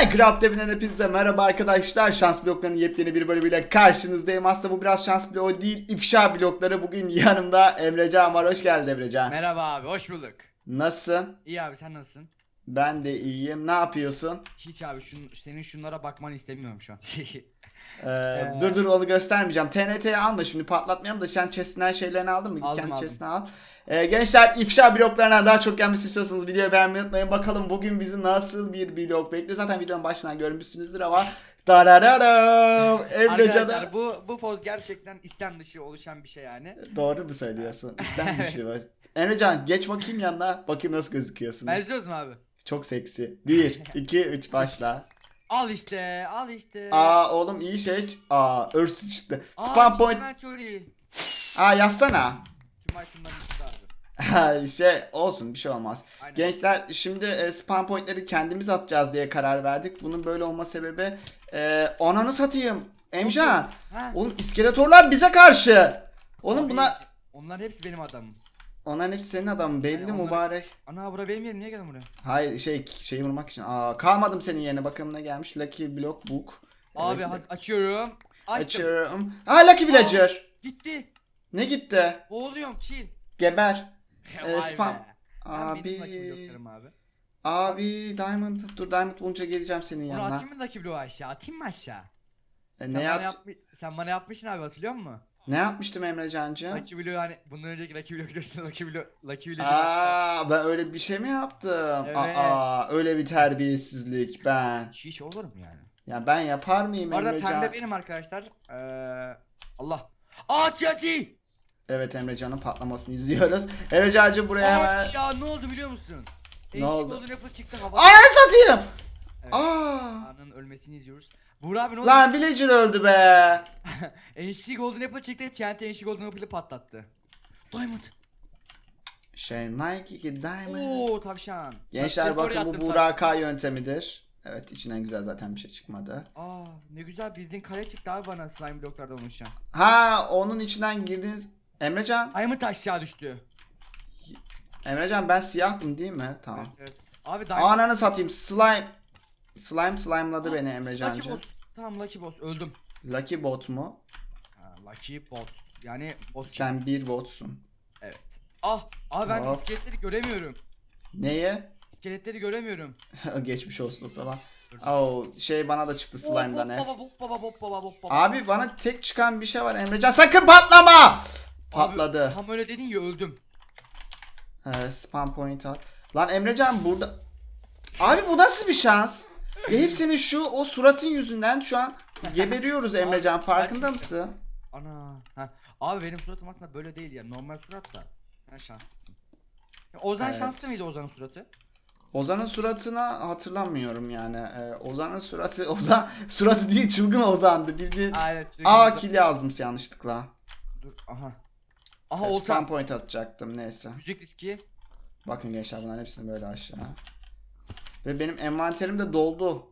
Minecraft evinden hepinize merhaba arkadaşlar. Şans bloklarının yepyeni bir bölümüyle karşınızdayım. Aslında bu biraz şans bloğu değil, ifşa blokları. Bugün yanımda Emrecan var. Hoş geldin Emrecan. Merhaba abi, hoş bulduk. Nasılsın? İyi abi, sen nasılsın? Ben de iyiyim. Ne yapıyorsun? Hiç abi, şun, senin şunlara bakmanı istemiyorum şu an. Ee, dur dur onu göstermeyeceğim. TNT'yi alma şimdi patlatmayalım da sen chest'inden şeylerini aldın mı? Aldım, kendi aldım. chest'ini al. Ee, gençler ifşa bloklarına daha çok gelmesi istiyorsanız videoyu beğenmeyi unutmayın. Bakalım bugün bizi nasıl bir blok bekliyor. Zaten videonun başından görmüşsünüzdür ama. Emrecan'a Arkadaşlar bu bu poz gerçekten istem dışı oluşan bir şey yani. Doğru mu söylüyorsun? Şey var. Emrecan geç bakayım yanına. Bakayım nasıl gözüküyorsunuz. Benziyoruz mu abi? Çok seksi. 1, 2, 3 başla. Al işte, al işte. Aa oğlum iyi şey. Aa örsü çıktı. Aa, Spam point. inventory. Aa yazsana. Şey olsun bir şey olmaz. Aynen. Gençler şimdi e, spam pointleri kendimiz atacağız diye karar verdik. Bunun böyle olma sebebi e, ananı satayım. Emcan. Oğlum iskeletorlar bize karşı. Oğlum abi, buna Onların hepsi benim adamım. Onların hepsi senin adamın belli Yani onları- mübarek. Ana bura benim yerim, niye geldin buraya? Hayır şey şeyi vurmak için. Aa kalmadım senin yerine. Bakalım ne gelmiş. Lucky Block Book. Abi Evet, hadi açıyorum. Açtım. Açıyorum. Aa Lucky Villager. Gitti. Ne gitti? Boğuluyorum, chill. Geber. Ee, Vay spam- be. Ben benim Abi. bloklarım abi. Abi Diamond. Dur Diamond bulunca geleceğim senin Bunu yanına. atayım mı lucky bloğu aşağı? Atayım mı aşağı? E, Sen ne, bana, yap yapmış, sen bana yapmışsın abi hatırlıyor musun? Ne yapmıştım Emrecancığım? Lucky Blue hani bundan önceki Lucky Blue videosunda Lucky Blue Lucky Blue'cu aşağı. Aa ben öyle bir şey mi yaptım? Evet. Aa öyle bir terbiyesizlik ben. Hiç olur mu yani? Ya ben yapar mıyım Bu arada Emrecan? pembe benim arkadaşlar. Ee, Allah. At yati! Evet Emrecan'ın patlamasını izliyoruz. Emrecan'cığım buraya hemen... At ya ne oldu biliyor musun? Ne Değişik oldu? oldu Apple çıktı hava. Ananı satayım! Evet. Aa! Ölmesini izliyoruz. Buğra abi ne oldu? Lan Villager öldü be! NC Golden Apple çıktı TNT NC Golden Apple'ı patlattı. Diamond. Şey Nike ki Diamond. Oo tavşan. Gençler Saçları bakın bu yattım Burak tavşan. K yöntemidir. Evet içinden güzel zaten bir şey çıkmadı. Aa ne güzel bildiğin kale çıktı abi bana slime bloklardan oluşan. Ha onun içinden girdiğiniz... Emrecan, Diamond aşağı düştü. Emrecan ben siyahtım değil mi? Tamam. Evet evet. Abi Diamond. Ananı satayım slime. Slime slime'ladı beni Lucky Emrecancığım. Bot. Tamam Lucky Bot öldüm. Lucky bot mu? Ha, Lucky Bot. Yani bot. Sen bir botsun. Evet. Ah abi ben Hop. iskeletleri göremiyorum. Neye? İskeletleri göremiyorum. Geçmiş olsun o zaman. Oo, şey bana da çıktı slime'dan he. Baba bop baba bop baba bop baba. Abi bana tek çıkan bir şey var Emrecan sakın patlama! Patladı. Tam öyle dedin ya öldüm. Ee, spam point at. Lan Emrecan burada... Abi bu nasıl bir şans? Ya hepsinin şu o suratın yüzünden şu an geberiyoruz Emrecan farkında mısın? Ana. Ha. Abi benim suratım aslında böyle değil ya. Normal surat da. Sen şanslısın. Ya, Ozan Evet. şanslı mıydı Ozan'ın suratı? Ozan'ın suratına hatırlamıyorum yani. Ee, Ozan'ın suratı Ozan suratı değil çılgın Ozan'dı bildiğin. Aynen. Aa kill yazdım yanlışlıkla. Dur aha. Aha Ee. Spam point atacaktım neyse. Müzik diski. Bakın gençler bunların hepsini böyle aşağı. Ve benim envanterim de doldu.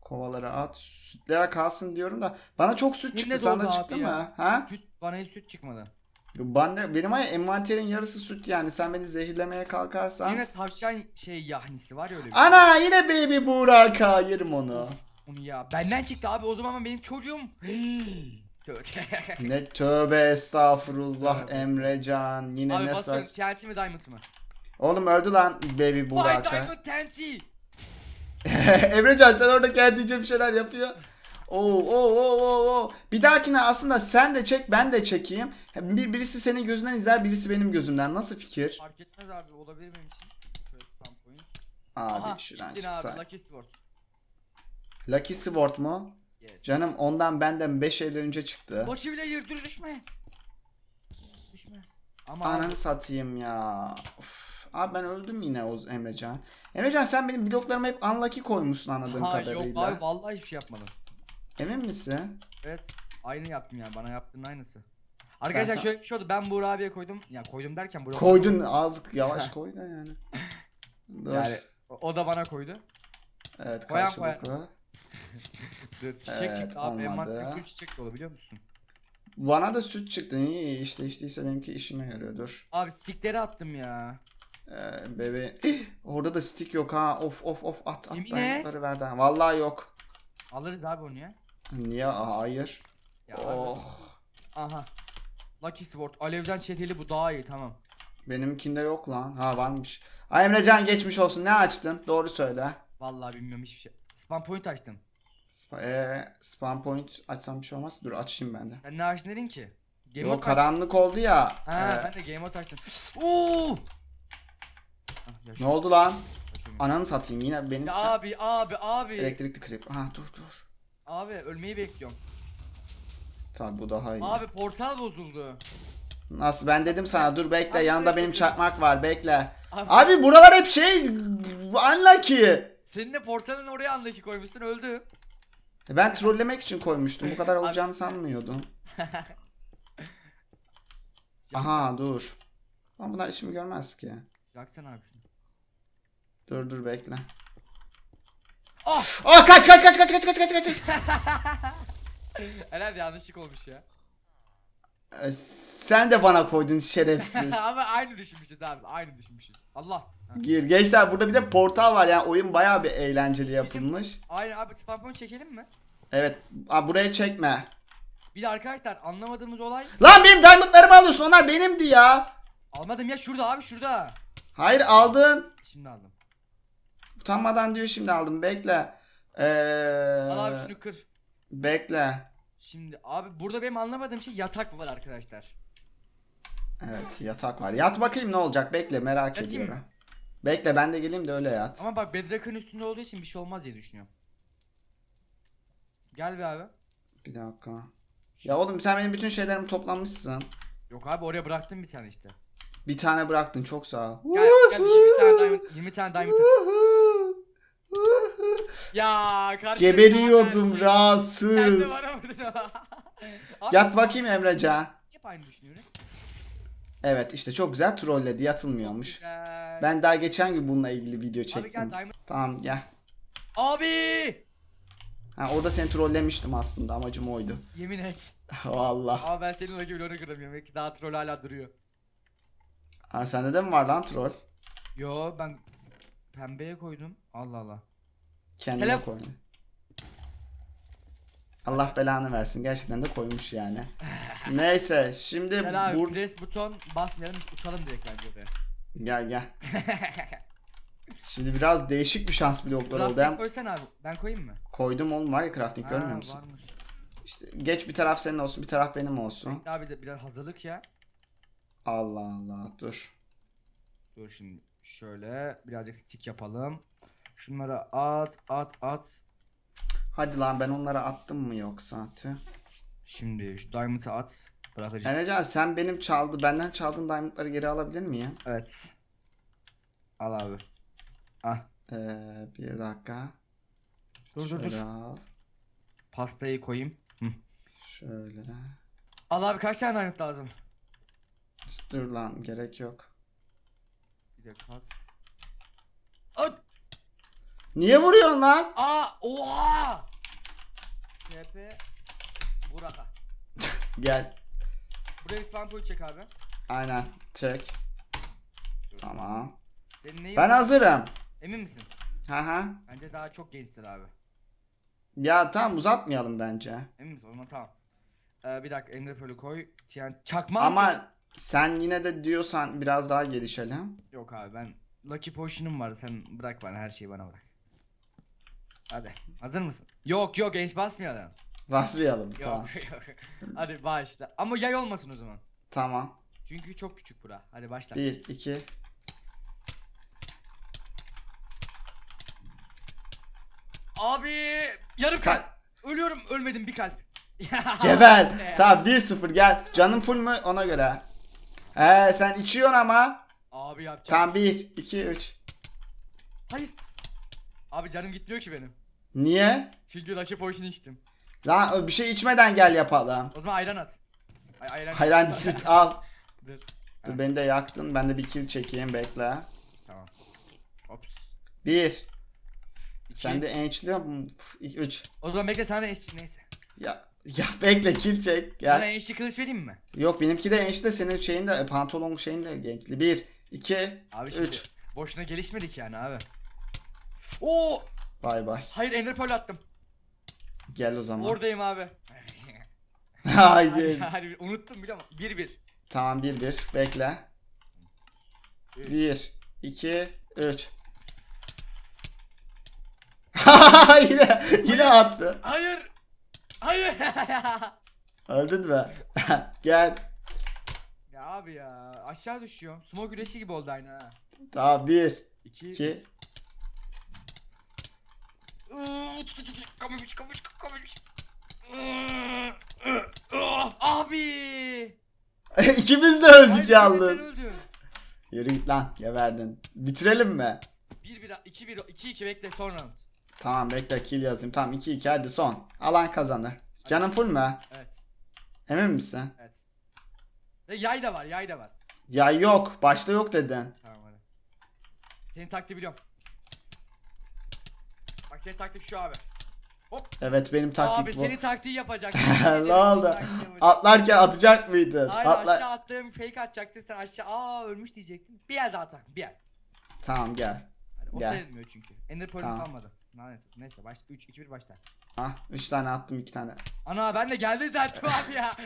Kovaları at. Sütlere kalsın diyorum da. Bana çok süt Benim çıktı. Sana çıktı abi mı? Ha? Süt, bana hiç süt çıkmadı. Ben de, benim ay envanterin yarısı süt yani. Sen beni zehirlemeye kalkarsan. Yine tavşan şey yahnisi var ya öyle bir şey. Ana yine baby Buraka yerim onu. Onu ya. Benden çıktı abi o zaman benim çocuğum. Ne tövbe estağfurullah. Emrecan. Yine abi ne saç. TNT mi Diamond mı? Oğlum öldü lan baby Buraka. Emrecan sen orada kendince bir şeyler yapıyor. Oo, oo, oo, oo, oo. Bir dahakine aslında sen de çek ben de çekeyim. Bir, birisi senin gözünden izler birisi benim gözümden. Nasıl fikir? Fark etmez abi olabilir benim için. Abi Aha şuradan çıksa. abi Lucky Sword. Lucky Sword mu? Yes. Canım ondan benden 5 el önce çıktı. Lucky bile yır dur düşme. Düşme. Ama Ananı satayım ya. Uf. Abi ben öldüm yine o Emrecan. Emrecan sen benim bloklarıma hep unlucky koymuşsun anladığım ha, kadarıyla. yok abi vallahi hiçbir şey yapmadım. Emin misin? Evet aynı yaptım yani bana yaptığın aynısı. Arkadaşlar Ben şöyle bir şey oldu. Ben Buğra abiye koydum. Ya koydum derken Buğra Koydun az yavaş koy da yani. Dur. Yani o da bana koydu. evet koyan karşılıklı. Dur, Çiçek Evet, çıktı abi. Envanterim full çiçek dolu biliyor musun? Bana da süt çıktı. İyi işte içtiyse benimki işime yarıyor. Dur. Abi stickleri attım ya. Ee, bebe. Orada da stick yok ha. Of of of at at Yemin verdi. ha. Vallahi yok. Alırız abi onu ya. Niye? Aa, Hayır. Ya abi. Oh. Aha. Lucky Sword. Alevden çeteli bu daha iyi tamam. Benimkinde yok lan. Ha varmış. Ay Emrecan geçmiş olsun. Ne açtın? Doğru söyle. Vallahi bilmiyorum hiçbir şey. Spam point açtım. Spa, ee, spam point açsam bir şey olmaz. Dur açayım ben de. Sen ne açtın dedin ki? Game Yok mode açtım. karanlık oldu ya. Ha Ee, ben de game mode açtım. Oo! Ah, ya ne oldu lan? Ananı satayım yine benim Ya abi abi abi. elektrikli krip. Ha dur dur. Abi ölmeyi bekliyorum. Tabi bu daha iyi. Abi portal bozuldu. Nasıl ben dedim sana dur bekle Abi, yanında benim çakmak var bekle. Abi, Abi buralar hep şey unlucky. senin de portalın oraya andaki koymuşsun öldü. Ben trollemek için koymuştum. Bu kadar Abi- olacağını sanmıyordum. Canım Aha dur. Ama bunlar işimi görmez ki. Yaksana abi şunu. Dur dur bekle. Ah! Aa kaç kaç kaç kaç kaç kaç kaç kaç. Herhalde yanlışlık olmuş ya. Ee, Sen de bana koydun şerefsiz. Abi aynı düşünmüşüz abi aynı düşünmüşüz. Allah. Ha. Gir gençler burada bir de portal var yani oyun bayağı bir eğlenceli yapılmış. Aynen abi spam point çekelim mi? Evet. Aa, buraya çekme. Bir de arkadaşlar anlamadığımız olay. Lan benim diamondlarımı alıyorsun onlar benimdi ya. Almadım ya şurada abi şurada. Hayır aldın. Şimdi aldım. Utanmadan diyor şimdi aldım bekle. Ee, Al abi şunu kır. Bekle. Şimdi abi burada benim anlamadığım şey yatak var arkadaşlar. Evet yatak var. Yat bakayım ne olacak bekle merak Yatayım ediyorum. mı? Bekle ben de geleyim de öyle yat. Ama bak Bedrock'ın üstünde olduğu için bir şey olmaz diye düşünüyorum. Gel be abi. Bir dakika. Ya oğlum sen benim bütün şeylerimi toplamışsın. Yok abi oraya bıraktım bir tane işte. Bir tane bıraktın çok sağ ol. Gel gel 20 tane diamond 20 tane diamond at. Ya karşı Geberiyordum rahatsız. de bana vurdun. Abi, Yat bakayım Emrecan. Hep aynı düşünüyorum. Evet işte çok güzel trolledi yatılmıyormuş. Güzel. Ben daha geçen gün bununla ilgili video Abi gel çektim. diamond. Tamam gel. Abi! Ha, orada seni trollemiştim aslında amacım oydu. Yemin et. Vallahi. Ama ben senin Lucky Block'unu kıramıyorum. Belki daha troll hala duruyor. Ha sende de mi var lan troll? Yo ben pembeye koydum. Allah Allah. Kendine Telef- koy. Allah belanı versin. Gerçekten de koymuş yani. Neyse şimdi Gel abi bur press buton basmayalım uçalım direkt bence oraya. gel gel. Şimdi biraz değişik bir şans blokları oldu. Plastik Hem koysan abi. Ben koyayım mı? koydum oğlum var ya crafting Ha, görmüyor musun? varmış. İşte geç bir taraf senin olsun bir taraf benim olsun. Abi de biraz hazırlık ya. Allah Allah dur. Dur şimdi şöyle birazcık stick yapalım. Şunları at at at. Hadi lan ben onlara attım mı yoksa? Tüh. Şimdi şu diamond'ı at. Bırakacağım. Emrecan sen benim çaldı benden çaldığın diamondları geri alabilir miyim? Evet. Al abi. Ah. Ee, bir dakika. Dur dur Şöyle dur. al. Pastayı koyayım. Hı. Şöyle. Al abi kaç tane diamond lazım? Dur lan gerek yok. Bir de kas. At. Niye vuruyorsun lan? Aa oha. TP. Buraka. Gel. Buraya spam point çek abi. Aynen. Çek. Tamam. Senin neyin Ben var? hazırım. Emin misin? Ha ha. Bence daha çok gençtir abi. Ya tamam uzatmayalım bence. Emin misin? O zaman tamam. Ee, bir dakika Ender Pearl'ü koy. Yani çakma Ama sen yine de diyorsan biraz daha gelişelim. Yok abi ben Lucky Potion'um var. Sen bırak bana her şeyi bana bırak. Hadi. Hazır mısın? Yok yok genç basmayalım. Basmayalım. Yok Tamam. yok. Hadi başla. Ama yay olmasın o zaman. Tamam. Çünkü çok küçük bura. Hadi başla. 1, 2. Abi yarım Kalp. kalp. Ölüyorum ölmedim bir kalp. Geber. tamam 1-0 gel. Canın full mü ona göre. He sen içiyorsun ama. Abi yapacağım. Şey- 1, 2, 3. Hayır. Abi canım gitmiyor ki benim. Niye? Çünkü Lucky Potion içtim. Lan bir şey içmeden gel yapalım. O zaman ayran at. Ay, ayran. Hayran disit al. Dur. Dur beni de yaktın. Ben de bir kill çekeyim bekle. Tamam. Ops. Bir. İki. Sen de ençli. Üç. O zaman bekle sana da eşli neyse. Ya ya bekle kill çek. Sana Gel. eşli kılıç vereyim mi? Yok benimki de de senin şeyin de e, pantolon şeyin de gençli. Bir, iki, Abi şimdi üç. boşuna gelişmedik yani abi. Oo! Bay bay. Hayır Ender Pearl attım. Gel o zaman. Oradayım abi. Hayır. Harbi unuttum biliyor musun? 1-1. tamam bir bir. Bekle. Üç. Bir, iki, üç. yine yine attı. Hayır. Hayır. Öldün mü? Gel. ya abi ya aşağı düşüyor. Sumo güreşi gibi oldu aynı ha. Tamam bir, 2 iki. Kamuş kamuş kamuş. Abi. İkimiz de öldük Hayır, yalnız. Yürü git lan geberdin. Bitirelim mi? 1 1 2 1 2 2 bekle son round. Tamam bekle kill yazayım. Tamam 2 2 hadi son. Alan kazanır. Canın full mü? Evet. Emin misin? Evet. Ve yay da var, yay da var. Ya yok. Başta yok dedin. Tamam hadi. Senin taktiği biliyorum. Bak senin taktik şu abi. Evet benim taktik abi bu. senin taktiği yapacak. ne oldu? Atlarken atacak mıydın? Hayır Atla- aşağı attım fake atacaktım sen aşağı aa ölmüş diyecektin. Bir el daha atak bir el. Tamam gel. Hadi, o Gel. sayılmıyor çünkü. Ender Pearl'üm Tamam. kalmadı. Lanet. Neyse baş 3 2 1 başla. Ah 3 tane attım 2 tane. Ana ben de geldi zaten abi ya.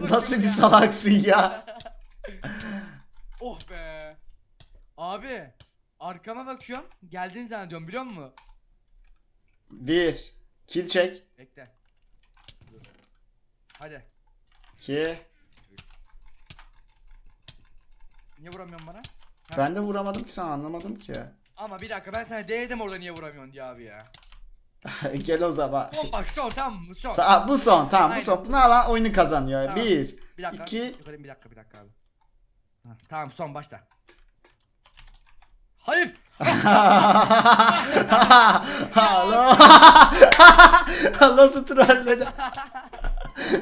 Nasıl bir ya. salaksın ya? Oh be. Abi arkama bakıyorum. Geldin zannediyorum biliyor musun? 1 Kill çek. Bekle. Dur. Hadi. 2 Niye vuramıyorsun bana? Ha, Ben de vuramadım ki sana anlamadım ki. Ama bir dakika ben sana denedim orada niye vuramıyorsun diye abi ya. gel o zaman. Son bak son tamam mı son. Tamam bu son tamam bu son. Bunu alan oyunu kazanıyor. Tamam. 1 Bir dakika. İki. Yukarı bir dakika bir dakika abi. Ha, tamam son başla. Hayır. Nasıl trolledi?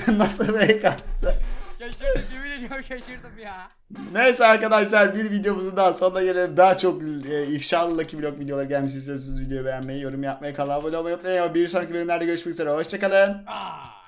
Nasıl fake attı? Şaşırdım yemin ediyorum şaşırdım ya. Neyse arkadaşlar bir videomuzun daha sonuna gelelim. Daha çok e, ifşalı Lucky Vlog videoları gelmiş istiyorsanız videoyu beğenmeyi, yorum yapmayı, kanala abone olmayı unutmayın. Bir sonraki bölümlerde görüşmek üzere. Hoşçakalın. Aa.